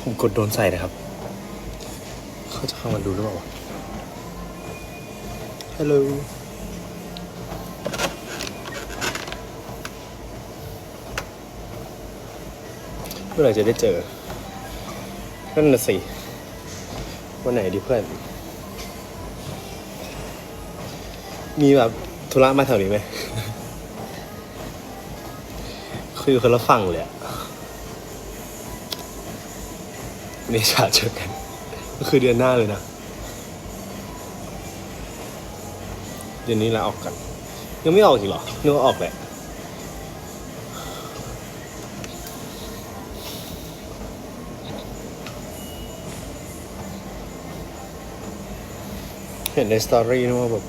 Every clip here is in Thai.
ผมกดโดนใส่นะครับ เขาจะเข้ามาดูหรือเปล่าวะฮัลโหลเมื่อไหร่จะได้เจอ นั่นน่ะสิ วันไหนดีเพื่อน มีแบบธุระมาแถวนี้ไหม คือคนละฝั่งเลยอะ เนชาเจอกัน ก็คือเดือนหน้าเลยนะ เดือนนี้ลาออกกัน ยังไม่ออกอีกเหรอนึกว่าออกแหละเห็นในสตอรี่นะว่าแบบ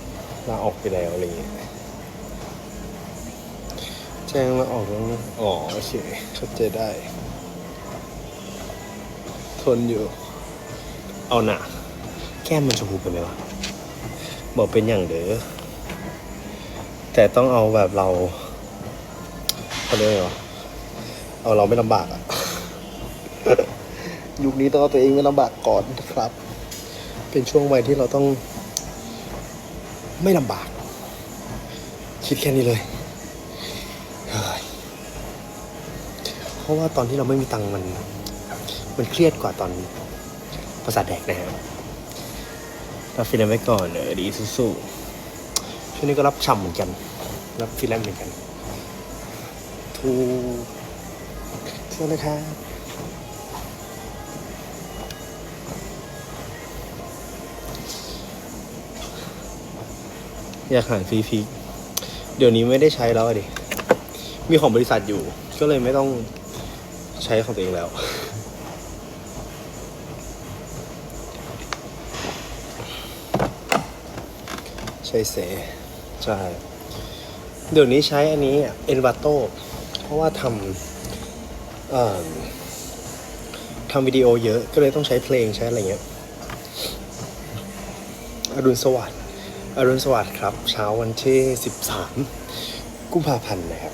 ลาออกไปแล้วอะไรอย่างเงี้ยแจ้งลาออกแล้วนะอ๋อ โอเคเข้าใจได้ ทนอยู่ เอาหนาแก้มมันชมพูไปไหมวะบอกเป็นอย่างเด้อแต่ต้องเอาแบบเราเขาเรียกไงวะเอาเราไม่ลำบากอะยุคนี้ต้องเอาตัวเองไม่ลำบากก่อนนะครับ เป็นช่วงวัยที่เราต้อง ไม่ลำบาก คิดแค่นี้เลยเพราะว่าตอนที่เราไม่มีตังค์มัน มันเครียดกว่าตอนประสาทแดกนะฮะรับฟิลแลนซ์ไว้ก่อนเออดีสู้ๆช่วงนี้ก็รับช่ำเหมือนกัน รับฟิลแลนซ์เหมือนกัน ทูเชื่อเลยครับอยากหารฟรีพีเดี๋ยวนี้ไม่ได้ใช้แล้วอะดิ มีของบริษัทอยู่ ก็เลยไม่ต้องใช้ของตัวเองแล้ว ใช่เสใช่ เดี๋ยวนี้ใช้อันนี้เอ็นวาโตเพราะว่าทำทำวิดีโอเยอะก็เลยต้องใช้เพลงใช้อะไรเงี้ย อรุณสวัสดิ์อรุณสวัสดิ์ครับ เช้าวันที่ 13 กุมภาพันธ์นะครับ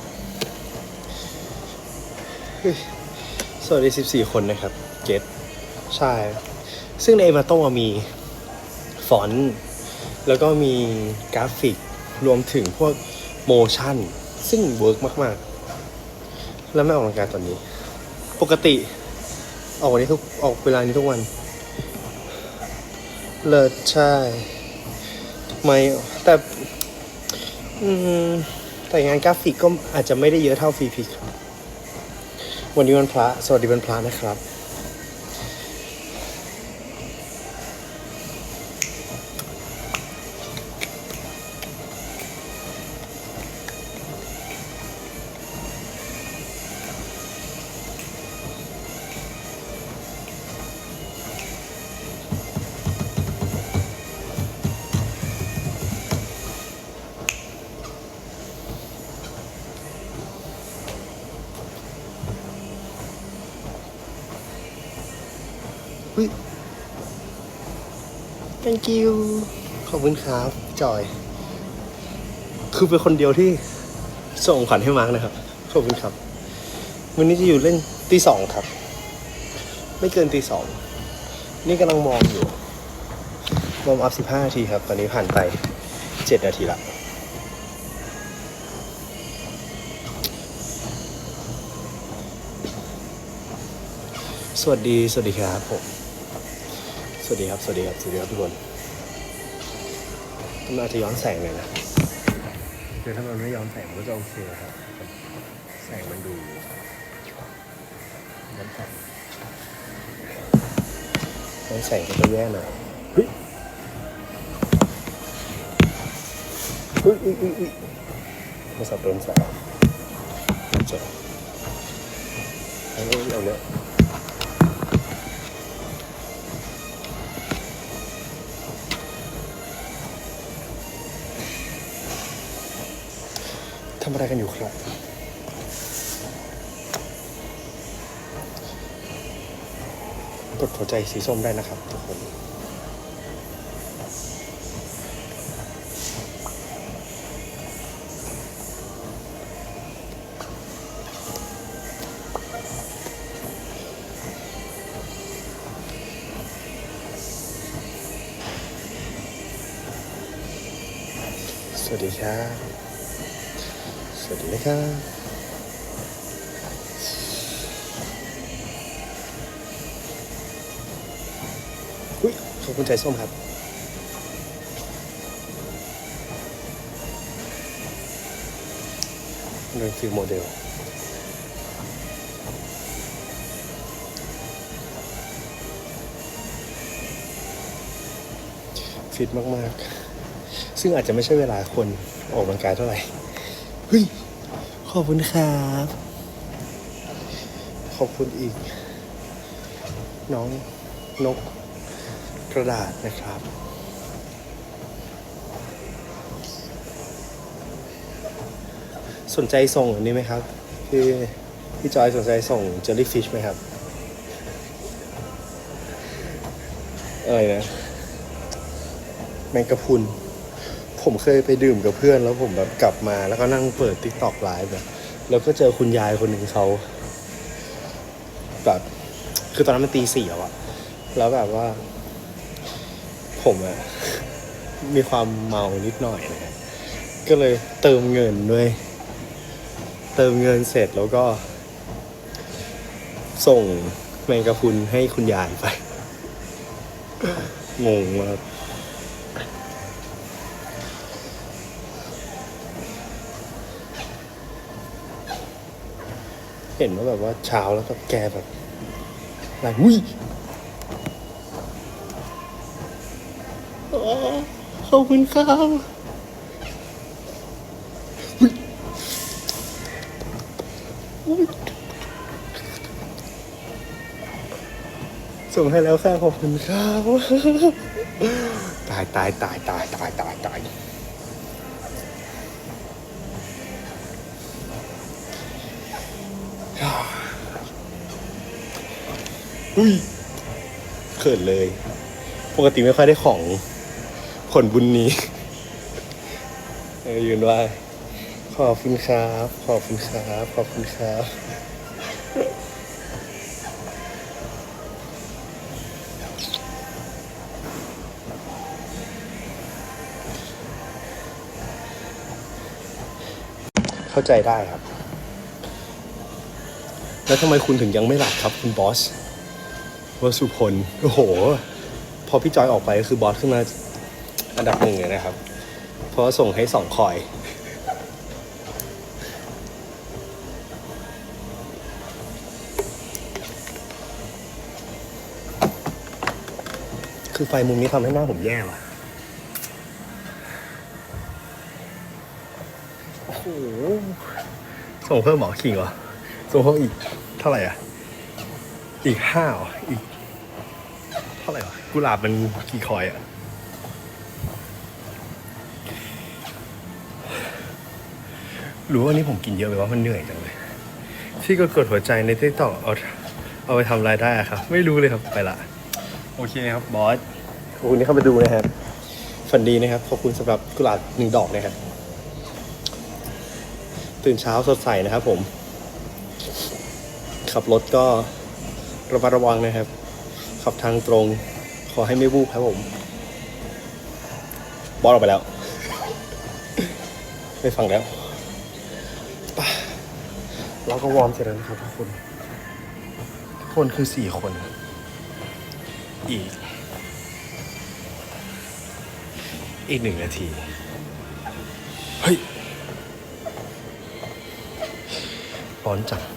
สวัสดี 14 คนนะครับ เกตใช่ ซึ่งในเอมาโตมีฟอนต์ แล้วก็มีกราฟิกรวมถึงพวกโมชั่น ซึ่งเวิร์กมากๆ แล้วไม่ออกกำลังกายตอนนี้ ปกติ ออกวันนี้ทุกออกเวลานี้ทุกวัน เลิศใช่ไม่แต่ อืม แต่งานกราฟิกก็อาจจะไม่ได้เยอะเท่าฟรีพิกครับวันนี้วันพระ สวัสดีวันพระนะครับ อุ้ย thank you ขอบคุณครับจอย คือเป็นคนเดียวที่ส่งขวัญให้มาร์กนะครับ ขอบคุณครับ วันนี้จะอยู่เล่นตีสองครับ ไม่เกินตีสอง นี่กำลังมองอยู่วอร์มอัพสิบห้านาทีครับ ตอนนี้ผ่านไปเจ็ดนาทีละสวัสดี สวัสดีครับผม สวัสดีครับ สวัสดีครับ สวัสดีครับทุกคนมันอาจจะย้อนแสงหน่อยนะคือถ้ามันไม่ย้อนแสงมันก็จะโอเคครับ แสงมันดูย้อนแสงย้อนแสงก็จะแย่หน่อยเฮ้ยเฮ้ยอุ้ยอุ้ยอุ้ยโทรศัพท์โดนแสงเจ๋งเอาเรื่อ อะไรกันอยู่ครับ กดหัวใจสีส้มได้นะครับทุกคนสวัสดีครับ สวัสดีนะครับอุ้ยขอบคุณใจส้มครับ เรื่องฟิลโมเดลฟิตมาก ๆ ซึ่งอาจจะไม่ใช่เวลาคนออกกำลังกายเท่าไหร่ เฮ้ย ขอบคุณครับ ขอบคุณอีก น้องนกกระดาษนะครับ สนใจส่งอันนี้ไหมครับคือพี่จอยสนใจส่งเจลลี่ฟิชไหมครับอะไรนะ แมงกะพรุน ผมเคยไปดื่มกับเพื่อน แล้วผมแบบกลับมาแล้วก็นั่งเปิด t ิ k t o k ไลฟ์แบบ แล้วก็เจอคุณยายคนหนึ่งเขาแบบคือตอนนั้นมันตีสี่แล้วอะแล้วแบบว่า ผมอะมีความเมานิดหน่อยนะก็เลยเติมเงินด้วย เติมเงินเสร็จแล้วก็ ส่งแมงกะพุนให้คุณยายไป งงมาก เห็นว่าแบบว่าเช้าแล้วแบบแกแบบอะไรอุ้ยอ๋อขอบคุณครับอุ๊ยอุ๊ยส่งให้แล้วค่ะขอบคุณครับ ตายตายตายตายตายตายตาย อุ้ยเขินเลย ปกติไม่ค่อยได้ของผลบุญนี้เออยืนไหว่าขอบคุณครับ ขอบคุณครับ ขอบคุณครับเข้าใจได้ครับ แล้วทำไมคุณถึงยังไม่หลับครับ คุณบอส วสุพลโอ้โห พอพี่จอยออกไปก็คือบอสขึ้นมาอันดับหนึ่งเลยนะครับ เพราะส่งให้สองคอย คือไฟมุมนี้ทำให้หน้าผมแย่ว่ะโอ้โหส่งเพิ่มหรอขิงเหรอส่งเพิ่มอีกเท่าไหร่อะ อีกห้าอีก กุหลาบมันกี่คอยอะหรือว่าวันนี้ผมกินเยอะไปว่ามันเหนื่อยจังเลย ที่ก็กดหัวใจในที่ต่อเอาเอาไปทำรายได้อะครับ ไม่รู้เลยครับไปละ โอเคครับบอสขอบคุณที่เข้ามาดูนะครับฝันดีนะครับ ขอบคุณสำหรับกุหลาบหนึ่งดอกนะครับ ตื่นเช้าสดใสนะครับผม ขับรถก็ระมัดระวังนะครับ ขับทางตรง ขอให้ไม่วูบครับผม บอสออกไปแล้ว ไม่ฟังแล้วไปเราก็วอร์มเสร็จแล้วนะครับทุกคนทุกคนคือสี่คน อีก อีกหนึ่งนาที เฮ้ยร้อนจัง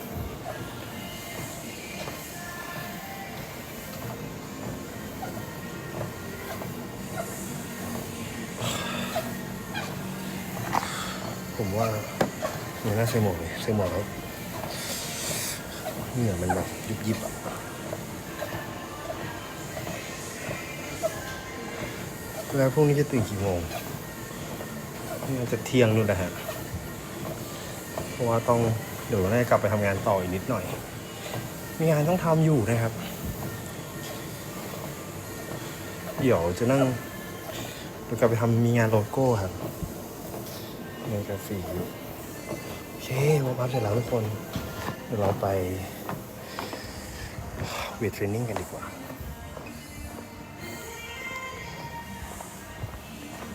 ผมว่ามันน่าใส่หมวกเลยใส่หมวกแล้วเหงื่อมันแบบยุบยิบๆอะแล้วพรุ่งนี้จะตื่นกี่โมงน่าจะเที่ยงนู่นนะฮะ เพราะว่าต้องเดี๋ยวน่าจะกลับไปทำงานต่ออีกนิดหน่อย มีงานต้องทำอยู่นะครับ เดี๋ยวจะนั่งเดี๋ยวกลับไปทำมีงานโลโก้ครับ ในกาแฟอยู่โอเควอร์มอัพเสร็จแล้วทุกคน เดี๋ยวเราไปเวทเทรนนิ่งกันดีกว่า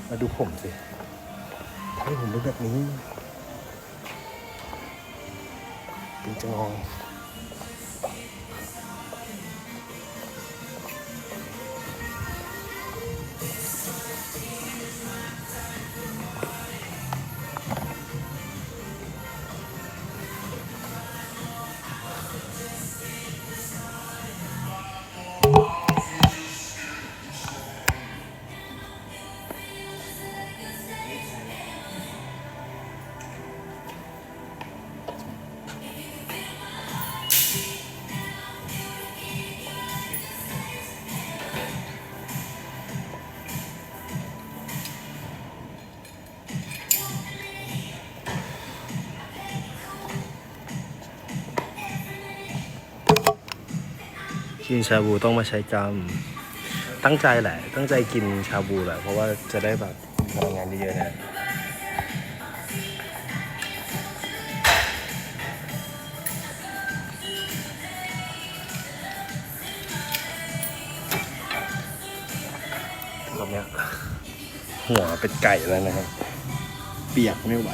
มาดูผมสิทำให้ผมเป็นแบบนี้ เป็นจะงอง กินชาบูต้องมาใช้กรรม ตั้งใจแหละ ตั้งใจกินชาบูแหละ เพราะว่าจะได้แบบพลังงานเยอะๆนะรอบเนี้ยหัวเป็นไก่แล้วนะครับ เปียกไม่ไหว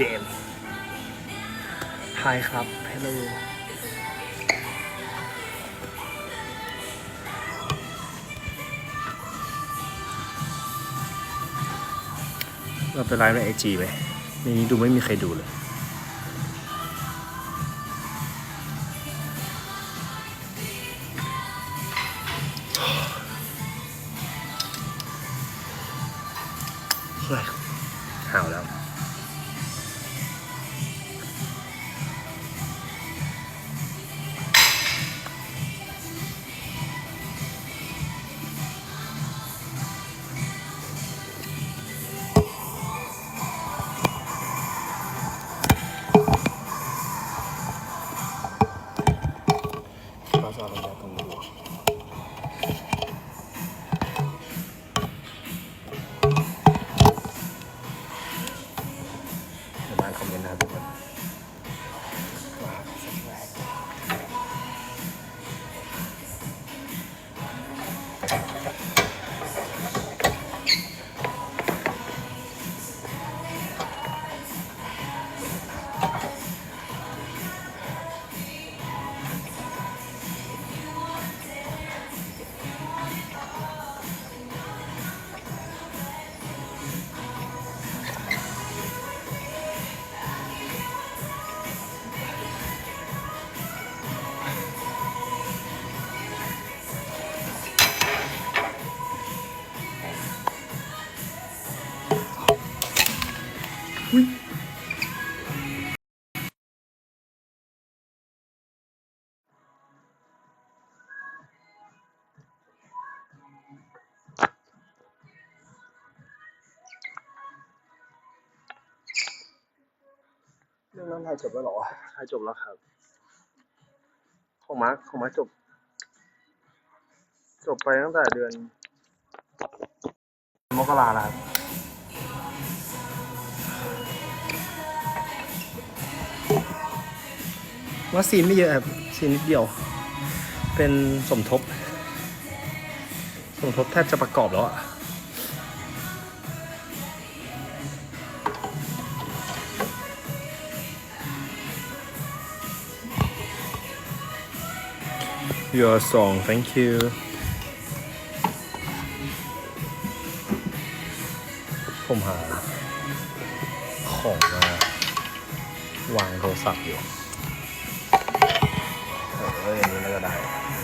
เจมส์ไฮครับฮัลโหลเราไปไลฟ์ในไอจีไหมในนี้ดูไม่มีใครดูเลย เรื่องนั้นถ่ายจบแล้วเหรอถ่ายจบแล้วครับ ของมาร์คของมาร์คจบ จบไปตั้งแต่เดือนมกราแล้วครับ ว่าซีนไม่เยอะครับซีนนิดเดียว เป็นสมทบ สมทบแทบจะประกอบแล้วอะ Your song thank you ผมหา ของมาวางโทรศัพท์อยู่ เอออย่า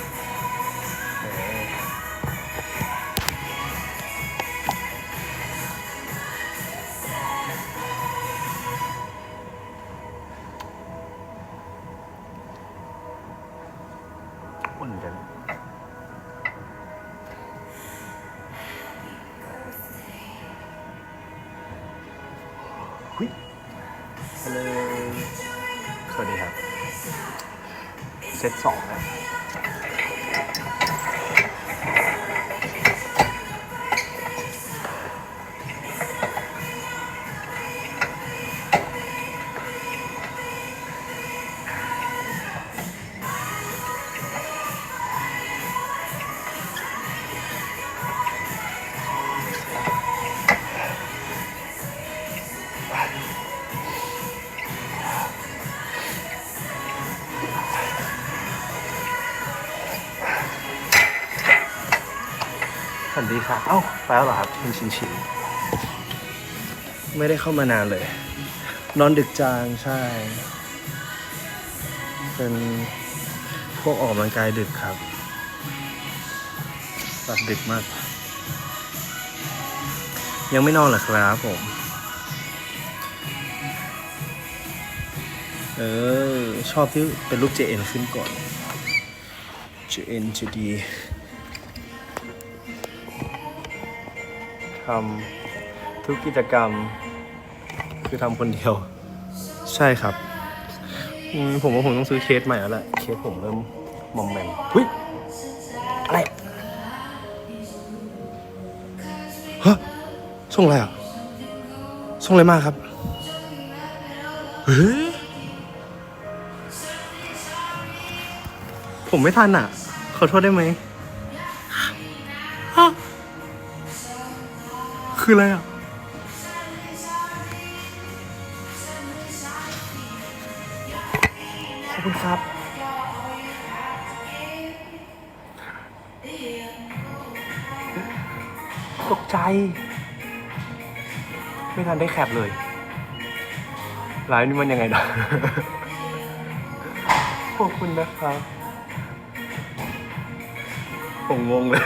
ดีครับเอ้าไปแล้วเหรอครับคุณชินชินไม่ได้เข้ามานานเลย นอนดึกจังใช่ เป็นพวกออกกำลังกายดึกครับแบบดึกมาก ยังไม่นอนเหรอครับผม เออ ชอบที่เป็นรูป JN ขึ้นก่อน JN จะดี ทำทุกกิจกรรม คือทำคนเดียว ใช่ครับอืมผมว่าผมต้องซื้อเคสใหม่แล้วแหละเคสผมเริ่มมอมแมมหุ้ยอะไรฮะส่งอะไรอะส่งอะไรมาครับเฮ้ยผมไม่ทันอะ ขอโทษได้ไหม คืออะไรอะ ขอบคุณครับ ตกใจ ไม่ทันได้แคปเลยไลฟ์นี่มันยังไงนะ ขอบคุณนะครับผมงงเลย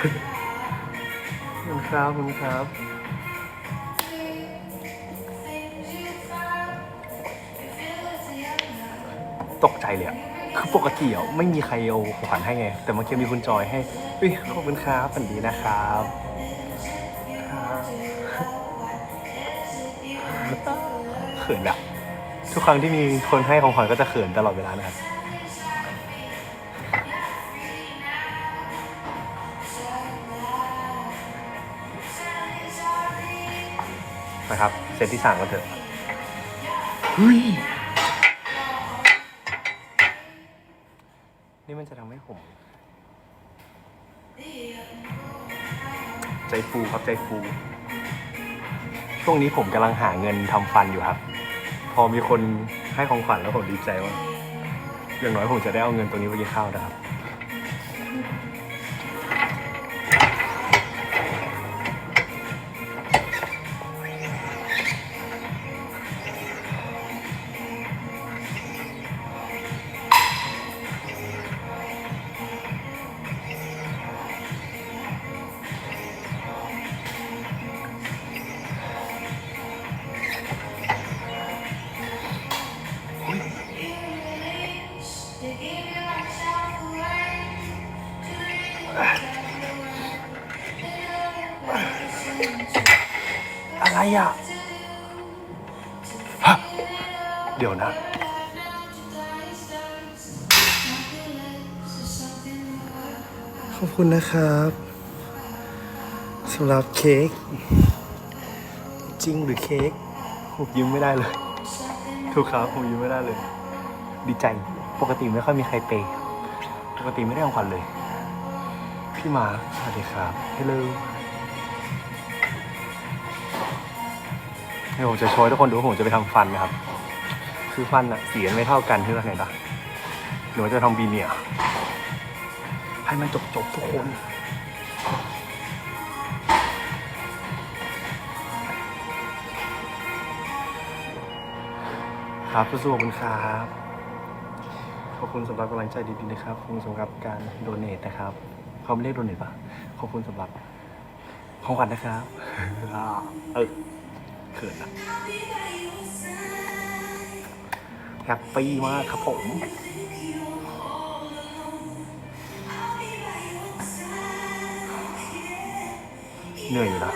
ขอบคุณครับขอบคุณครับ ตกใจเลยอะคือปกติอะไม่มีใครเอาของขวัญให้ไง แต่เมื่อกี้มีคุณจอยให้เฮ้ยขอบคุณครับฝันดีนะครับเขินอะทุกครั้งที่มีคนให้ของขวัญก็จะเขินตลอดเวลานะครับนะครับเซตที่สามกันเถอะเฮ้ย ใจฟูครับใจฟู ช่วงนี้ผมกำลังหาเงินทำฟันอยู่ครับ พอมีคนให้ของขวัญแล้วผมดีใจว่าอย่างน้อยผมจะได้เอาเงินตรงนี้ไปกินข้าวนะครับ ขอบคุณนะครับสำหรับเค้กจริงหรือเค้กผมยิ้มไม่ได้เลยทุกครับผมยิ้มไม่ได้เลย ดีใจปกติไม่ค่อยมีใครเปย์ปกติไม่ได้ของขวัญเลย พี่มาสวัสดีครับฮัลโหลเดี๋ยวผมจะโชว์ทุกคนดูผมจะไปทำฟันนะครับ คือฟันอะสีมันไม่เท่ากันที่เราเห็นปะหนูจะทำบีเนียร์ ให้มันจบจบทุกคนครับสู้ๆคุณครับ ขอบคุณสำหรับกำลังใจดีๆนะครับขอบคุณสำหรับการโดเนทนะครับ เขาไม่เรียกโดเนทปะขอบคุณสำหรับของขวัญนะครับเออเขินนะแฮปปี้มากครับผม เหนื่อยอยู่นะ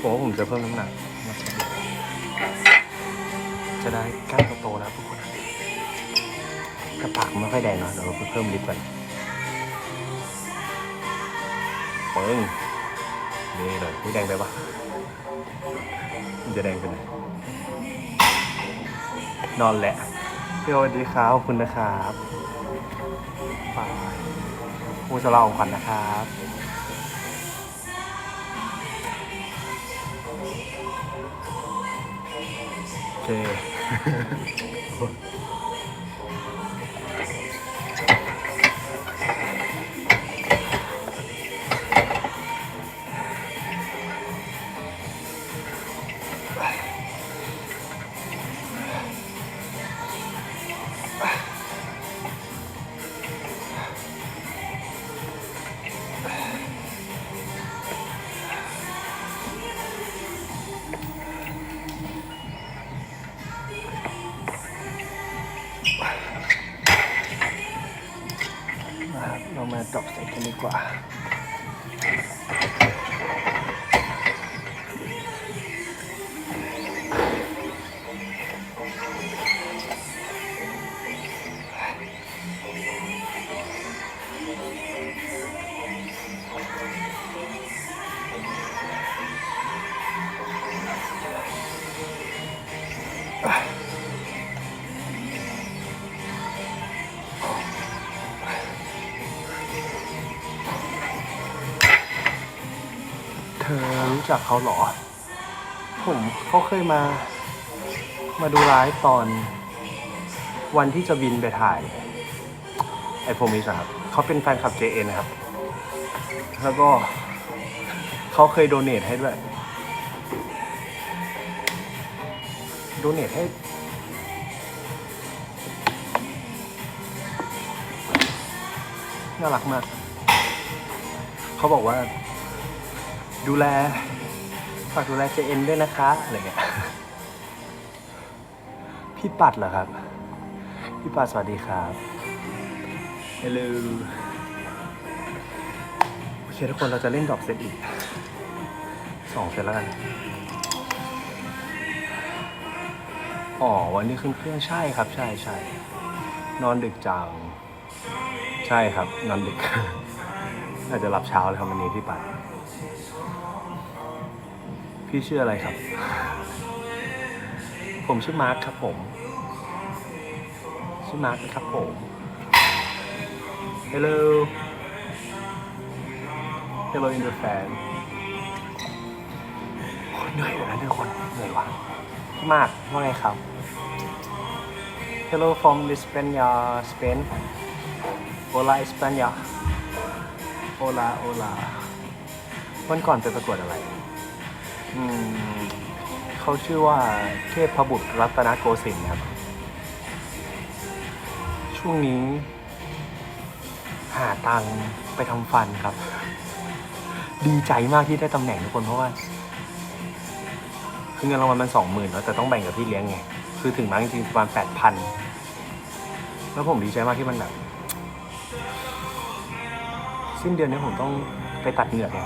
ผมว่าผมจะเพิ่มน้ำหนักมาสักนิดจะได้กล้ามโตๆแล้วทุกคนกระปากไม่ค่อยแดงเนาะเดี๋ยวเราเพิ่มลิปกันเปิ้งนี่เลยนี่แดงไปปะมันจะแดงไปไหนนอนแหละพี่สวัสดีครับคุณนะครับฝากมูสลาของขวัญนะครับ โอเจักเขาหรอ ผมเขาเคยมา มาดูไลฟ์ตอน วันที่จะบินไปถ่าย ไอโฟมิสครับเขาเป็นแฟนคลับ JN นะครับ แล้วก็เขาเคยโดเนทให้ด้วย โดเนทให้น่ารักมาก เขาบอกว่า ดูแลากดูแลเจเอ็นด้วยนะคะอะไรเงี้ยพี่ปัดเหรอครับ พี่ปัดสวัสดีครับเฮลโลโอเคทุกคนเราจะเล่นดอกเซตอีกสองเซตแล้วกัน อ๋อ วันนี้ขึ้นเครื่องใช่ครับ ใช่ใช่นอนดึกจัง ใช่ครับ นอนดึก อาจจะหลับเช้าเลยครับวันนี้พี่ พี่ชื่ออะไรครับ ผมชื่อมาร์คครับผม ชื่อมาร์คครับผม Hello Hello in the fan โอ้ยเหนื่อยเลยนะทุกคนเหนื่อยว่ะมาร์คว่าไงครับ Hello from Lisbon Spain Hola España Hola Hola วันก่อนไปประกวดอะไร เขาชื่อว่าเทพบุตรรัตนโกสินทร์ครับ ช่วงนี้ หาตังไปทำฟันครับ ดีใจมากที่ได้ตำแหน่งทุกคนเพราะว่า คือเงินรางวัลมันสองหมื่นแล้วแต่ต้องแบ่งกับพี่เลี้ยงไง คือถึงมาจริงๆประมาณแปดพันแล้วผมดีใจมากที่มันแบบสิ้นเดือนนี้ผมต้องไปตัดเหงือกไง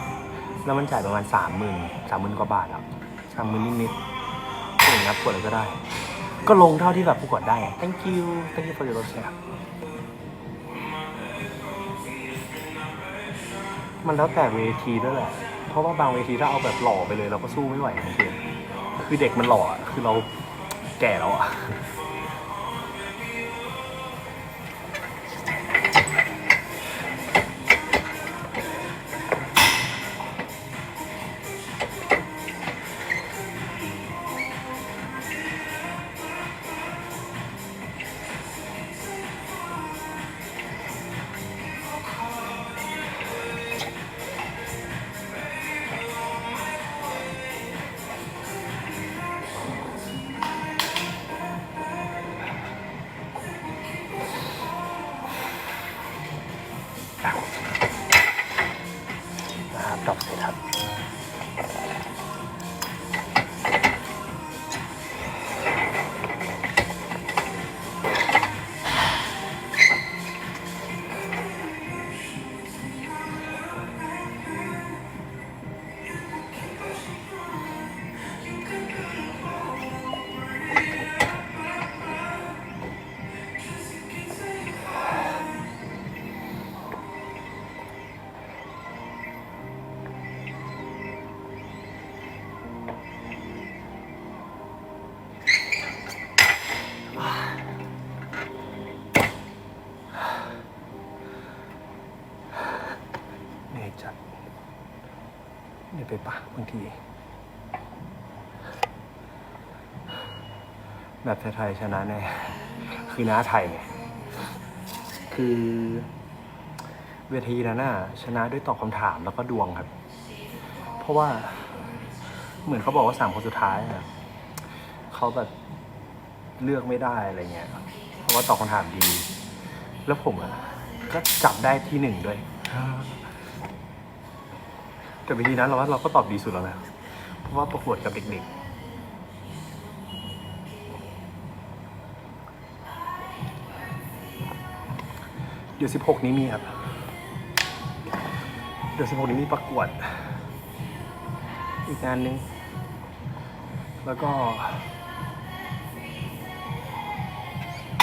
แล้วมันจ่ายประมาณสามหมื่นสามหมื่นกว่าบาทครับสามหมื่นนิดๆถึงนับกดอะไรก็ได้ ก็ลงเท่าที่แบบผู้กดได้ thank you thank you for your rose ครับมันแล้วแต่เวทีด้วยแหละ เพราะว่าบางเวทีถ้าเอาแบบหล่อไปเลยเราก็สู้ไม่ไหวนะคือคือเด็กมันหล่ออะคือเราแก่แล้วอะ ไปปะบางที แบบไทยๆชนะแน่คือน้าไทยไงคือเวทีนั้นน่ะชนะด้วยตอบคำถามแล้วก็ดวงครับ เพราะว่าเหมือนเขาบอกว่าสามคนสุดท้ายอะเขาแบบเลือกไม่ได้อะไรเงี้ย เพราะว่าตอบคำถามดี แล้วผมอะก็จับได้ที่หนึ่งด้วย แต่เวทีนั้นเราว่าเราก็ตอบดีสุดแล้วนะเพราะว่าประกวดกับเด็กๆ เดี๋ยวสิบหกนี้มีครับ เดี๋ยวสิบหกนี้มีประกวด อีกงานหนึ่งแล้วก็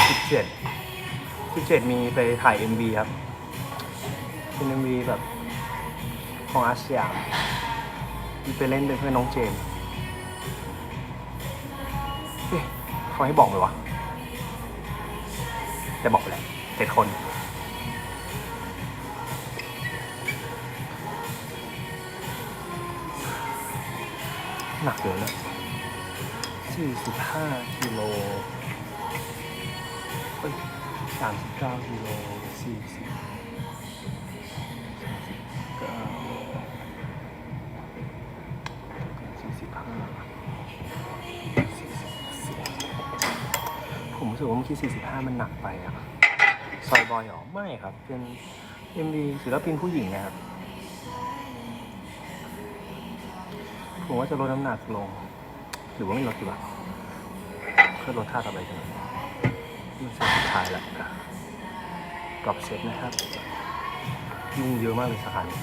สิบเจ็ดสิบเจ็ดมีไปถ่าย MV ครับ เป็น MV แบบ ของอาเซียนมีไปเล่นเป็นเพื่อนน้องเจมส์เอ๊ะเขาให้บอกไหมวะแต่บอกไปแล้วเจ็ดคน หนักเลยนะสี่สิบห้ากิโลเอ้ยสามสิบเก้ากิโลสี่สิบ สึกว่าเมื่อกี้สี่สิบห้ามันหนักไปอะซอยบอยเหรอ ไม่ครับ เป็นเอ็มดีศิลปินผู้หญิงนะครับ ผมว่าจะลดน้ำหนักลง หรือว่าไม่ลดดีกว่าเพื่อลดท่าต่อไปกันมันเซตสุดท้ายแล้วกรอบเซตนะครับยุ่งเยอะมากเลยสาขานี้